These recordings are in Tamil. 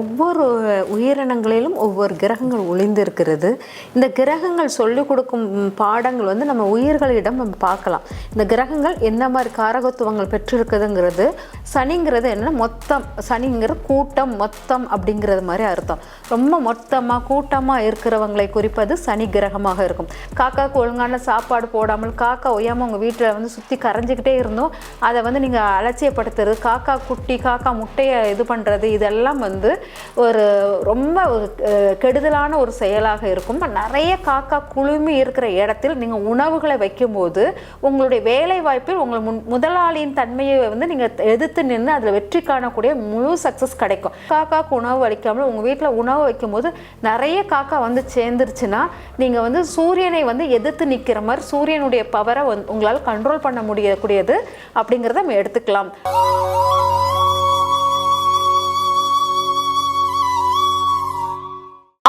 ஒவ்வொரு உயிரினங்களிலும் ஒவ்வொரு கிரகங்கள் ஒளிந்து இருக்கிறது இந்த கிரகங்கள் சொல்லிக் கொடுக்கும் பாடங்கள் வந்து நம்ம உயிர்களிடம் நம்ம பார்க்கலாம். இந்த கிரகங்கள் என்ன மாதிரி காரகத்துவங்கள் பெற்றிருக்குதுங்கிறது சனிங்கிறது என்ன மொத்தம் சனிங்கிற கூட்டம் மொத்தம் அப்படிங்கிறது மாதிரி அர்த்தம். ரொம்ப மொத்தமாக கூட்டமாக இருக்கிறவங்களை குறிப்பது சனி கிரகமாக இருக்கும். காக்காவுக்கு ஒழுங்கான சாப்பாடு போடாமல் காக்கா ஒய்யாமல் உங்கள் வீட்டில் வந்து சுற்றி கரைஞ்சிக்கிட்டே இருந்தோம் அதை வந்து நீங்கள் அலட்சியப்படுத்துறது காக்கா குட்டி காக்கா முட்டையை இது பண்ணுறது இதெல்லாம் வந்து ஒரு ரொம்ப ஒரு கெடுதலான ஒரு செயலாக இருக்கும். நிறைய காக்கா குழுமி இருக்கிற இடத்தில் நீங்கள் உணவுகளை வைக்கும்போது உங்களுடைய வேலை வாய்ப்பில் உங்கள் முன் முதலாளியின் தன்மையை வந்து நீங்கள் எதிர்த்து நின்று அதில் வெற்றி காணக்கூடிய முழு சக்ஸஸ் கிடைக்கும். காக்காவுக்கு உணவு அளிக்காமல் உங்கள் வீட்டில் உணவு வைக்கும்போது நிறைய காக்கா வந்து சேர்ந்துருச்சுன்னா நீங்கள் வந்து சூரியனை வந்து எதிர்த்து நிற்கிற மாதிரி சூரியனுடைய பவரை வந்து உங்களால் கண்ட்ரோல் பண்ண முடியக்கூடியது அப்படிங்கிறத நம்ம எடுத்துக்கலாம்.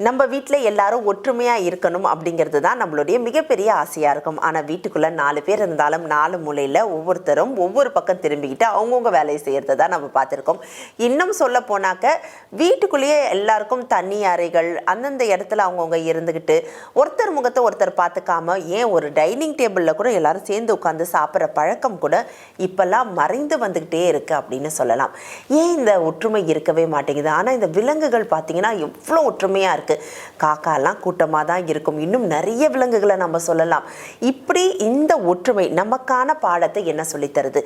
நம்ம வீட்டில் எல்லாரும் ஒற்றுமையாக இருக்கணும் அப்படிங்கிறது தான் நம்மளுடைய மிகப்பெரிய ஆசையாக இருக்கும். ஆனால் வீட்டுக்குள்ளே நாலு பேர் இருந்தாலும் நாலு மூலையில் ஒவ்வொருத்தரும் ஒவ்வொரு பக்கம் திரும்பிக்கிட்டு அவங்கவுங்க வேலையை செய்கிறது தான் நம்ம பார்த்துருக்கோம். இன்னும் சொல்ல போனாக்க வீட்டுக்குள்ளேயே எல்லாருக்கும் தண்ணி அறைகள் அந்தந்த இடத்துல அவங்கவுங்க இருந்துக்கிட்டு ஒருத்தர் முகத்தை ஒருத்தர் பார்த்துக்காம ஏன் ஒரு டைனிங் டேபிளில் கூட எல்லாரும் சேர்ந்து உட்காந்து சாப்பிட்ற பழக்கம் கூட இப்போல்லாம் மறைந்து வந்துக்கிட்டே இருக்குது அப்படின்னு சொல்லலாம். ஏன் இந்த ஒற்றுமை இருக்கவே மாட்டேங்குது? ஆனால் இந்த விலங்குகள் பார்த்தீங்கன்னா எவ்வளோ ஒற்றுமையாக இருக்குது இருக்குது காக்காலாம் கூட்டமாக தான் இருக்கும். இன்னும் நிறைய விலங்குகளை நம்ம சொல்லலாம். இப்படி இந்த ஒற்றுமை நமக்கான பாடத்தை என்ன சொல்லித்தருது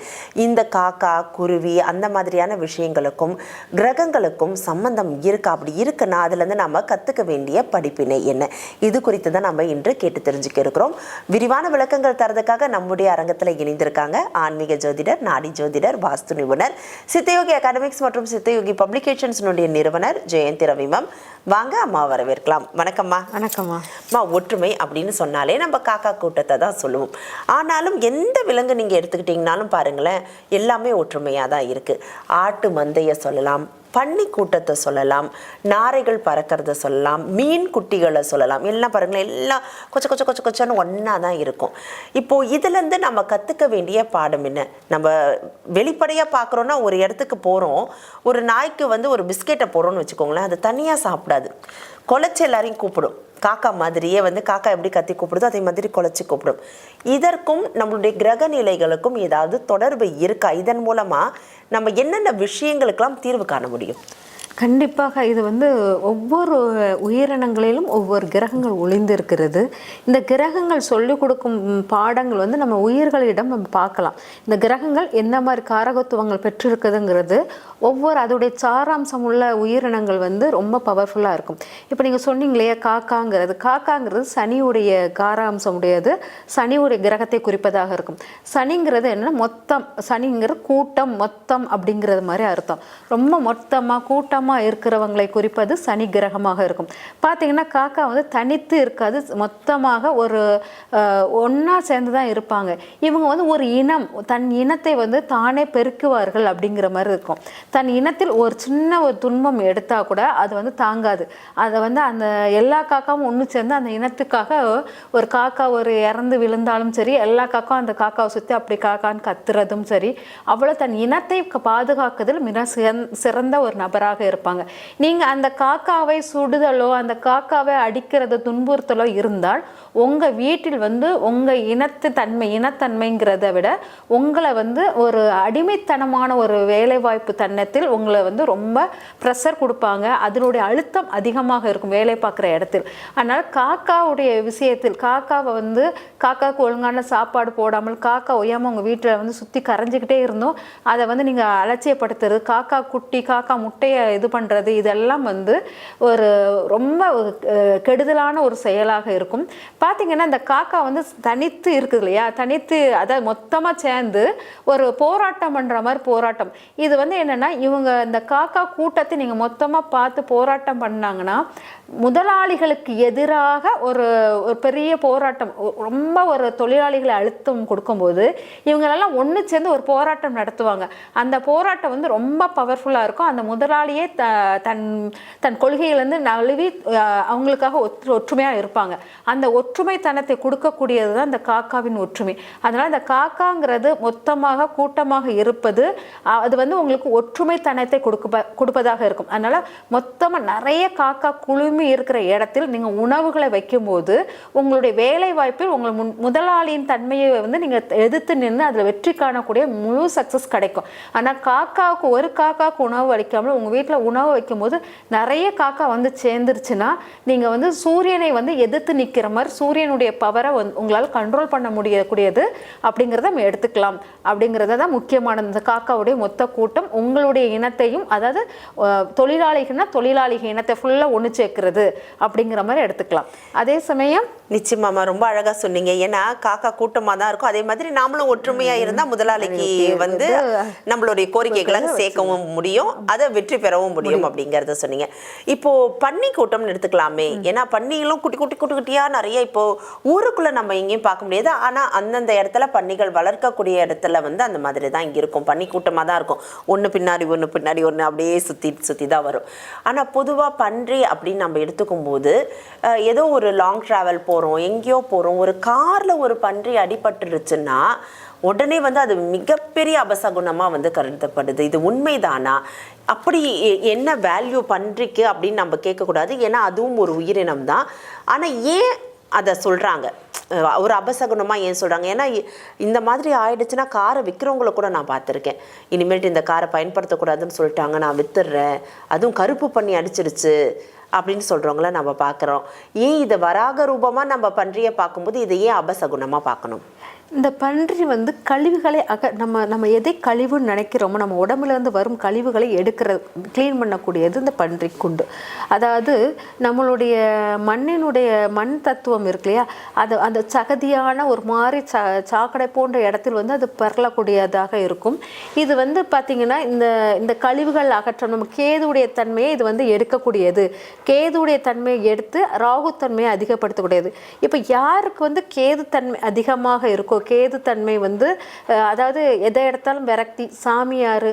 இந்த காக்கா குருவி அந்த மாதிரியான விஷயங்களுக்கும் கிரகங்களுக்கும் சம்பந்தம் இருக்கா? அப்படி இருக்குன்னா அதுலேருந்து நம்ம கற்றுக்க வேண்டிய படிப்பினை என்ன? இது குறித்து தான் நம்ம இன்று கேட்டு தெரிஞ்சுக்க இருக்கிறோம். விரிவான விளக்கங்கள் தரதுக்காக நம்முடைய அரங்கத்தில் இணைந்திருக்காங்க ஆன்மீக ஜோதிடர் நாடி ஜோதிடர் வாஸ்து நிபுணர் சித்தயோகி அகாடமிக்ஸ் மற்றும் சித்தயோகி பப்ளிகேஷன்ஸ்னுடைய நிறுவனர் ஜெயந்தி ரவிமம் வாங்க அம்மா வரவேற்கலாம். வணக்கம்மா. வணக்கம்மா. அம்மா ஒற்றுமை அப்படின்னு சொன்னாலே நம்ம காக்கா கூட்டத்தை தான் சொல்லுவோம். ஆனாலும் எந்த விலங்கு நீங்கள் எடுத்துக்கிட்டிங்கனாலும் பாருங்களேன் எல்லாமே ஒற்றுமையாக தான் இருக்குது ஆட்டு மந்தையை சொல்லலாம் பன்னி கூட்டத்தை சொல்லலாம் நாரைகள் பறக்கிறத சொல்லலாம் மீன் குட்டிகளை சொல்லலாம். எல்லாம் பாருங்களேன் எல்லாம் கொச்ச கொச்ச கொச்ச கொச்சன்னு ஒன்றா தான் இருக்கும். இப்போது இதுலேருந்து நம்ம கற்றுக்க வேண்டிய பாடம் என்ன? நம்ம வெளிப்படையாக பார்க்குறோன்னா ஒரு இடத்துக்கு போகிறோம் ஒரு நாய்க்கு வந்து ஒரு பிஸ்கெட்டை போடுறோம்னு வச்சுக்கோங்களேன் அது தனியாக சாப்பிடாது. குலைச்சி எல்லாரையும் கூப்பிடும். காக்கா மாதிரியே வந்து காக்கா எப்படி கத்தி கூப்பிடுதோ அதே மாதிரி குலைச்சி கூப்பிடும். இதற்கும் நம்மளுடைய கிரக நிலைகளுக்கும் ஏதாவது தொடர்பு இருக்கா? இதன் மூலமாக நம்ம என்னென்ன விஷயங்களுக்கெல்லாம் தீர்வு காண முடியும்? கண்டிப்பாக இது வந்து ஒவ்வொரு உயிரினங்களிலும் ஒவ்வொரு கிரகங்கள் ஒளிந்திருக்கிறது. இந்த கிரகங்கள் சொல்லிக் கொடுக்கும் பாடங்கள் வந்து நம்ம உயிர்களிடம் நம்ம பார்க்கலாம். இந்த கிரகங்கள் என்ன மாதிரி காரகத்துவங்கள் பெற்றிருக்குதுங்கிறது ஒவ்வொரு அதோடைய சாராம்சம் உள்ள உயிரினங்கள் வந்து ரொம்ப பவர்ஃபுல்லாக இருக்கும். இப்போ நீங்கள் சொன்னீங்களே இல்லையா காக்காங்கிறது. காக்காங்கிறது சனியுடைய காராம்சம் உடையது. சனியுடைய கிரகத்தை குறிப்பதாக இருக்கும். சனிங்கிறது என்னென்னா மொத்தம் சனிங்கிறது கூட்டம் மொத்தம் அப்படிங்கிறது மாதிரி அர்த்தம். ரொம்ப மொத்தமாக கூட்டம் கூட்டமாக இருக்கிறவங்களை குறிப்பது சனி கிரகமாக இருக்கும். பார்த்தீங்கன்னா காக்கா வந்து தனித்து இருக்காது. மொத்தமாக ஒரு ஒன்றா சேர்ந்து தான் இருப்பாங்க. இவங்க வந்து ஒரு இனம். தன் இனத்தை வந்து தானே பெருக்குவார்கள் அப்படிங்கிற மாதிரி இருக்கும். தன் இனத்தில் ஒரு சின்ன ஒரு துன்பம் எடுத்தால் கூட அது வந்து தாங்காது. அதை வந்து அந்த எல்லா காக்காவும் ஒன்று சேர்ந்து அந்த இனத்துக்காக ஒரு காக்கா ஒரு இறந்து விழுந்தாலும் சரி எல்லா காக்காவும் அந்த காக்காவை சுற்றி அப்படி காக்கான்னு கத்துறதும் சரி அவ்வளோ தன் இனத்தை க- பாதுகாக்கிறதில் மிக சிறந்- சிறந்த ஒரு நபராக இருக்கும் இருப்பாங்க நீங்கள் அந்த காக்காவை சுடுதலோ அந்த காக்காவை அடிக்கிறது துன்புறுத்தலோ இருந்தால் உங்கள் வீட்டில் வந்து உங்கள் இனத்து தன்மை இனத்தன்மைங்கிறத விட உங்களை வந்து ஒரு அடிமைத்தனமான ஒரு வேலைவாய்ப்பு தன்னத்தில் உங்களை வந்து ரொம்ப ப்ரெஷர் கொடுப்பாங்க. அதனுடைய அழுத்தம் அதிகமாக இருக்கும் வேலை பார்க்குற இடத்தில். அதனால் காக்காவுடைய விஷயத்தில் காக்காவை வந்து காக்காவுக்கு ஒழுங்கான சாப்பாடு போடாமல் காக்கா ஒய்யாமல் உங்கள் வீட்டில் வந்து சுற்றி கரைஞ்சிக்கிட்டே இருந்தோம். அதை வந்து நீங்கள் அலட்சியப்படுத்துறது காக்கா குட்டி காக்கா முட்டையை இது பண்ணுறது இதெல்லாம் வந்து ஒரு ரொம்ப கெடுதலான ஒரு செயலாக இருக்கும். பார்த்தீங்கன்னா இந்த காக்கா வந்து தனித்து இருக்குது இல்லையா? தனித்து அதை மொத்தமாக சேர்ந்து ஒரு போராட்டம் பண்ணுற மாதிரி போராட்டம். இது வந்து என்னென்னா இவங்க இந்த காக்கா கூட்டத்தை நீங்கள் மொத்தமாக பார்த்து போராட்டம் பண்ணாங்கன்னா முதலாளிகளுக்கு எதிராக ஒரு ஒரு பெரிய போராட்டம் ரொம்ப ஒரு தொழிலாளிகளை அழுத்தம் கொடுக்கும்போது இவங்களெல்லாம் ஒன்று சேர்ந்து ஒரு போராட்டம் நடத்துவாங்க. அந்த போராட்டம் வந்து ரொம்ப பவர்ஃபுல்லாக இருக்கும். அந்த முதலாளியே த தன் தன் கொள்கையிலேருந்து நழுவி அவங்களுக்காக ஒற்று ஒற்றுமையாக இருப்பாங்க. அந்த ஒற்றுமைத்தனத்தை கொடுக்கக்கூடியது தான் இந்த காக்காவின் ஒற்றுமை. அதனால் இந்த காக்காங்கிறது மொத்தமாக கூட்டமாக இருப்பது அது வந்து உங்களுக்கு ஒற்றுமைத்தனத்தை கொடுக்க கொடுப்பதாக இருக்கும். அதனால் மொத்தமாக நிறைய காக்கா குழுமி இருக்கிற இடத்தில் நீங்கள் உணவுகளை வைக்கும்போது உங்களுடைய வேலை வாய்ப்பில் உங்கள் முன் முதலாளியின் தன்மையை வந்து நீங்கள் எதிர்த்து நின்று அதில் வெற்றி காணக்கூடிய முழு சக்ஸஸ் கிடைக்கும். ஆனால் காக்காவுக்கு ஒரு காக்காவுக்கு உணவு அளிக்காமல் உங்கள் வீட்டில் உணவு வைக்கும்போது நிறைய காக்கா வந்து சேர்ந்துருச்சுன்னா நீங்கள் வந்து சூரியனை வந்து எதிர்த்து நிற்கிற மாதிரி சூரியனுடைய பவரை வந்து உங்களால் கண்ட்ரோல் பண்ண முடியக்கூடியது அப்படிங்கிறத நம்ம எடுத்துக்கலாம். அப்படிங்கிறத தான் முக்கியமான இந்த காக்காவுடைய மொத்த கூட்டம் உங்களுடைய இனத்தையும் அதாவது தொழிலாளிகள்னா தொழிலாளிக இனத்தை ஃபுல்லாக ஒன்று சேர்க்கிறது அப்படிங்கிற மாதிரி எடுத்துக்கலாம். அதே சமயம் நிச்சயமாமா ரொம்ப அழகா சொன்னீங்க. ஏன்னா காக்கா கூட்டமா தான் இருக்கும். அதே மாதிரி நாமளும் ஒற்றுமையா இருந்தா முதலாளிக்கு வந்து நம்மளுடைய கோரிக்கைகளை சேர்க்கவும் முடியும். அதை வெற்றி பெறவும் முடியும் அப்படிங்கறத சொன்னீங்க. இப்போ பன்னி கூட்டம்னு எடுத்துக்கலாமே. ஏன்னா பன்னிகளும் குட்டி குட்டி குட்டி குட்டியா நிறைய இப்போ ஊருக்குள்ள நம்ம எங்கேயும் பார்க்க முடியாது. ஆனா அந்தந்த இடத்துல பன்னிகள் வளர்க்கக்கூடிய இடத்துல வந்து அந்த மாதிரி தான் இங்க இருக்கும். பன்னி கூட்டமா தான் இருக்கும். ஒண்ணு பின்னாடி ஒண்ணு பின்னாடி ஒண்ணு அப்படியே சுத்தி சுத்தி தான் வரும். ஆனா பொதுவா பன்றி அப்படின்னு நம்ம எடுத்துக்கும் போது ஏதோ ஒரு லாங் டிராவல் போறோம் எங்கேயோ போறோம். ஒரு கார்ல ஒரு பன்றி அடிபட்டுருச்சுன்னா உடனே வந்து அது மிகப்பெரிய அபசகுணமாக வந்து கருதப்படுது. இது உண்மைதானா? அப்படி எ- என்ன வேல்யூ பன்றிக்கு அப்படின்னு நம்ம கேட்கக்கூடாது. ஏன்னா அதுவும் ஒரு உயிரினம் தான். ஆனால் ஏன் அதை சொல்கிறாங்க ஒரு அபசகுணமாக ஏன் சொல்கிறாங்க ஏன்னா இ- இந்த மாதிரி ஆயிடுச்சுன்னா காரை விற்கிறவங்கள கூட நான் பார்த்துருக்கேன். இனிமேட்டு இந்த காரை பயன்படுத்தக்கூடாதுன்னு சொல்லிட்டாங்க. நான் வித்துடுறேன். அதுவும் கருப்பு பண்ணி அடிச்சிருச்சு அப்படின்னு சொல்கிறவங்கள நம்ம பார்க்குறோம். ஏன் இதை வராக ரூபமாக நம்ம பன்றியை பார்க்கும்போது இதை ஏன் அபசகுணமாக பார்க்கணும்? இந்த பன்றி வந்து கழிவுகளை அக நம்ம நம்ம எதை கழிவுன்னு நினைக்கிறோமோ நம்ம உடம்புலேருந்து வரும் கழிவுகளை எடுக்கிற க்ளீன் பண்ணக்கூடியது இந்த பன்றி குண்டு. அதாவது நம்மளுடைய மண்ணினுடைய மண் தத்துவம் இருக்கு இல்லையா? அது அந்த சகதியான ஒரு மாதிரி ச சாக்கடை போன்ற இடத்தில் வந்து அது பரலக்கூடியதாக இருக்கும். இது வந்து பார்த்திங்கன்னா இந்த இந்த கழிவுகள் அகற்றம் நம்ம கேதுடைய தன்மையை இது வந்து எடுக்கக்கூடியது. கேதுடைய தன்மையை எடுத்து ராகுத்தன்மையை அதிகப்படுத்தக்கூடியது. இப்போ யாருக்கு வந்து கேது தன்மை அதிகமாக இருக்கோ கேது தன்மை வந்து அதாவது எதை எடுத்தாலும் விரக்தி சாமியார்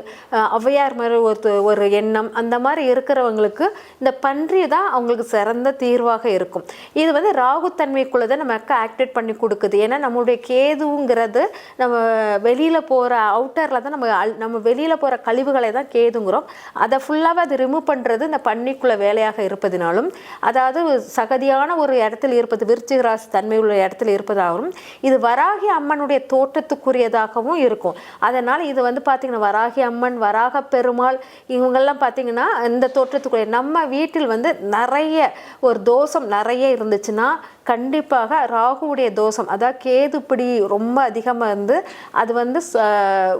ஔவையார் மாதிரி ஒரு ஒரு எண்ணம் அந்த மாதிரி இருக்கிறவங்களுக்கு இந்த பன்றி தான் அவங்களுக்கு சிறந்த தீர்வாக இருக்கும். இது வந்து ராகுத்தன்மைக்குள்ளே தான் நமக்கு ஆக்டிவேட் பண்ணி கொடுக்குது. ஏன்னா நம்மளுடைய கேதுங்கிறது நம்ம வெளியில் போகிற அவுட்டரில் தான் நம்ம அல்- நம்ம வெளியில் போகிற கழிவுகளை தான் கேதுங்கிறோம். அதை ஃபுல்லாகவே அது ரிமூவ் பண்ணுறது இந்த பன்னிக்குள்ள வேலையாக இருப்பதினாலும் அதாவது சகதியான ஒரு இடத்தில் இருப்பது விருச்சிகராசி தன்மை உள்ள இடத்துல இருப்பதாகவும் இது வராகி அம்மனுடைய தோற்றத்துக்குரியதாகவும் இருக்கும். அதனால் இது வந்து பார்த்திங்கன்னா வராகி அம்மன் வராக பெருமாள் இவங்கெல்லாம் பார்த்திங்கன்னா இந்த தோற்றத்துக்குரிய நம்ம வீட்டில் வந்து நிறைய ஒரு தோஷம் நிறைய இருந்துச்சுன்னா கண்டிப்பாக ராகுவுடைய தோஷம் அதாவது கேதுப்பிடி ரொம்ப அதிகமாக இருந்து அது வந்து ச-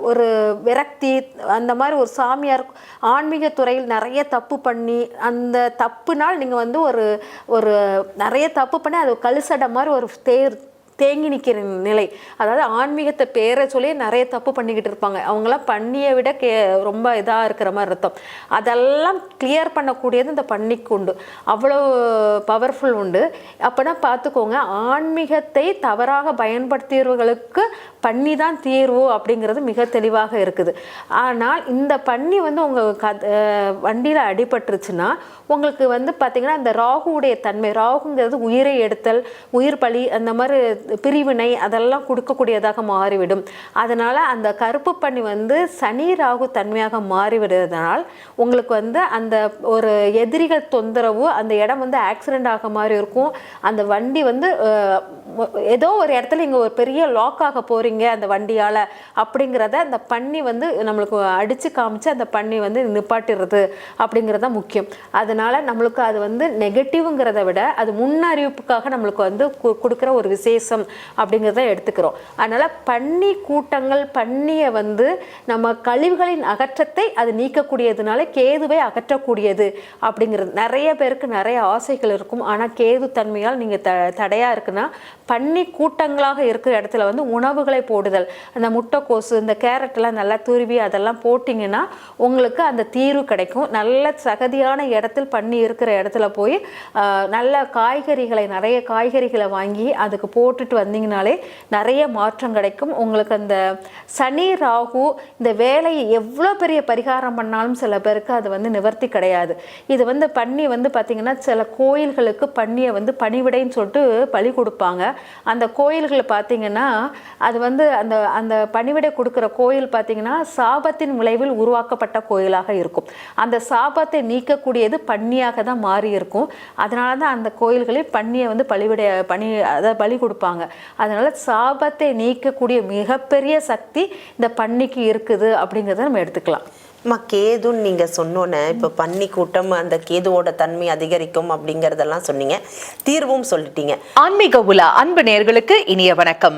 ஒரு விரக்தி அந்த மாதிரி ஒரு சாமியார் ஆன்மீக துறையில் நிறைய தப்பு பண்ணி அந்த தப்புனால் நீங்கள் வந்து ஒரு ஒரு நிறைய தப்பு பண்ணி அது கழுசடை மாதிரி ஒரு தேர் தேங்கி நிற்கிற நிலை. அதாவது ஆன்மீகத்தை பேரை சொல்லி நிறைய தப்பு பண்ணிக்கிட்டு இருப்பாங்க. அவங்களாம் பண்ணியை விட கே ரொம்ப இதாக இருக்கிற மாதிரி அர்த்தம். அதெல்லாம் கிளியர் பண்ணக்கூடியது இந்த பன்னிக்கு உண்டு. அவ்வளோ பவர்ஃபுல் உண்டு. அப்போனா பார்த்துக்கோங்க ஆன்மீகத்தை தவறாக பயன்படுத்தியவர்களுக்கு பன்னி தான் தீர்வு அப்படிங்கிறது மிக தெளிவாக இருக்குது. ஆனால் இந்த பன்னி வந்து உங்கள் கத் வண்டியில் அடிபட்டுருச்சுன்னா உங்களுக்கு வந்து பார்த்திங்கன்னா இந்த ராகுவுடைய தன்மை ராகுங்கிறது உயிரை எடுத்தல் உயிர் பலி அந்த மாதிரி பிரிவினை அதெல்லாம் கொடுக்கக்கூடியதாக மாறிவிடும். அதனால் அந்த கருப்பு பன்னி வந்து சனி ராகு தன்மையாக மாறிவிடுறதுனால் உங்களுக்கு வந்து அந்த ஒரு எதிரிகள் தொந்தரவு அந்த இடம் வந்து ஆக்சிடென்ட் ஆக மாதிரி இருக்கும். அந்த வண்டி வந்து ஏதோ ஒரு இடத்துல இங்கே ஒரு பெரிய லாக் ஆக போகிறீங்க அந்த வண்டியால் அப்படிங்கிறத அந்த பன்னி வந்து நம்மளுக்கு அடித்து காமிச்சு அந்த பன்னி வந்து நிப்பாட்டிடுறது அப்படிங்கிறது தான் முக்கியம். அதனால் நம்மளுக்கு அது வந்து நெகட்டிவ்ங்கிறத விட அது முன்னறிவிப்புக்காக நம்மளுக்கு வந்து கு- கொடுக்குற ஒரு விசேஷம் அப்படிங்கிறத எடுத்துக்கிறோம். அதனால் பன்னி கூட்டங்கள் பண்ணியை வந்து நம்ம கழிவுகளின் அகற்றத்தை அது நீக்கக்கூடியதுனால கேதுவை அகற்றக்கூடியது அப்படிங்கிறது. நிறைய பேருக்கு நிறைய ஆசைகள் இருக்கும். ஆனால் கேது தன்மையால் நீங்கள் த தடையாக இருக்குன்னா பன்னி கூட்டங்களாக இருக்கிற இடத்துல வந்து உணவுகளை போடுதல். அந்த முட்டைக்கோசு இந்த கேரட்லாம் நல்லா துருவி அதெல்லாம் போட்டிங்கன்னா உங்களுக்கு அந்த தீர்வு கிடைக்கும். நல்ல சகதியான இடத்தில் பண்ணி இருக்கிற இடத்துல போய் நல்ல காய்கறிகளை நிறைய காய்கறிகளை வாங்கி அதுக்கு போட்டுட்டு வந்தீங்கனாலே நிறைய மாற்றம் கிடைக்கும். உங்களுக்கு அந்த சனி ராகு இந்த வேலையை எவ்வளோ பெரிய பரிகாரம் பண்ணாலும் சில பேருக்கு அது வந்து நிவர்த்தி கிடையாது. இது வந்து பன்னி வந்து பார்த்திங்கன்னா சில கோயில்களுக்கு பண்ணியை வந்து பணிவிடைன்னு சொல்லிட்டு பலி கொடுப்பாங்க. அந்த கோயில்களை பார்த்தீங்கன்னா அது வந்து அந்த அந்த பணிவிடை கொடுக்குற கோயில் பார்த்தீங்கன்னா சாபத்தின் விளைவில் உருவாக்கப்பட்ட கோயிலாக இருக்கும். அந்த சாபத்தை நீக்கக்கூடியது பன்னியாக தான் மாறி இருக்கும். அதனால தான் அந்த கோயில்களில் பன்னியை வந்து பலிவிடை பணி அதை பலி கொடுப்பாங்க. அதனால சாபத்தை நீக்கக்கூடிய மிகப்பெரிய சக்தி இந்த பன்னிக்கு இருக்குது அப்படிங்கிறத நம்ம எடுத்துக்கலாம். அம்மா கேதுன்னு நீங்க சொன்னோன்னே இப்போ பன்னி கூட்டம் அந்த கேதுவோட தன்மை அதிகரிக்கும் அப்படிங்கறதெல்லாம் சொன்னீங்க. தீர்வும் சொல்லிட்டீங்க. ஆன்மீக உலா அன்பு நேர்களுக்கு இனிய வணக்கம்.